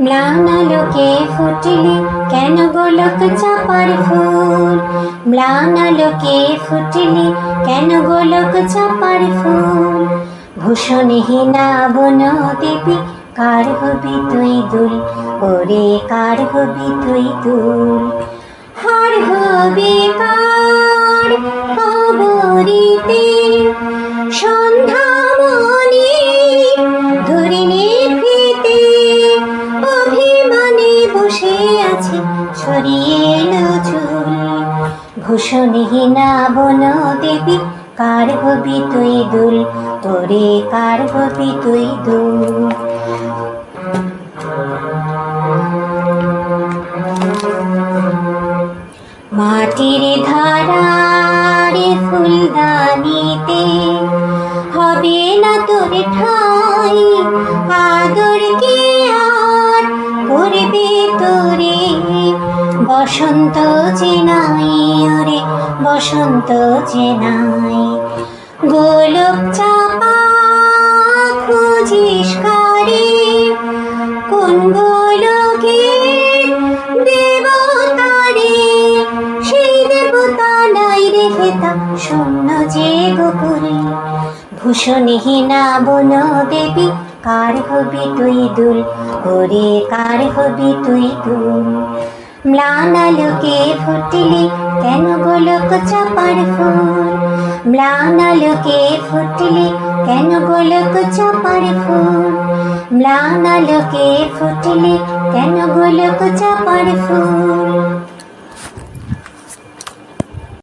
ম্লানালোকে ফুটলে কেন গোলক চাপার ফুল? ম্লানালোকে ফুটলে কেন গোলক চাপার ফুল? ভূষণহীনা বন দেবী, কার হবি তুই দুল? ওরে কার হবি তুই দুল? হার হবি কার? আছে ছড়িয়ে এলো চুল ভূষণহীনা বন দেবী, কার হবি তুই দুল? তোরে কার হবি তুই দুল? মাটির ধারারে ফুলদানিতে হবে না তোর ঠাই। আদর কে বসন্ত চেনাই ওরে বসন্ত চেনাই। গোলক চাপা খুঁজিস কারে? কোন গোলকে দেবতারে সেই দেবতা নাই শূন্য যে গোপুরে ভূষণহীনা বন দেবী, কার হবি তুই দুল? ওরে কার হবি তুই দুল? ম্লানালোকে ফুটলি কেন গোলক চাপার ফুল? ম্লানালোকে ফুটলি কেন গোলক চাপার ফুল? ম্লানালোকে ফুটলি কেন গোলক চাপার ফুল?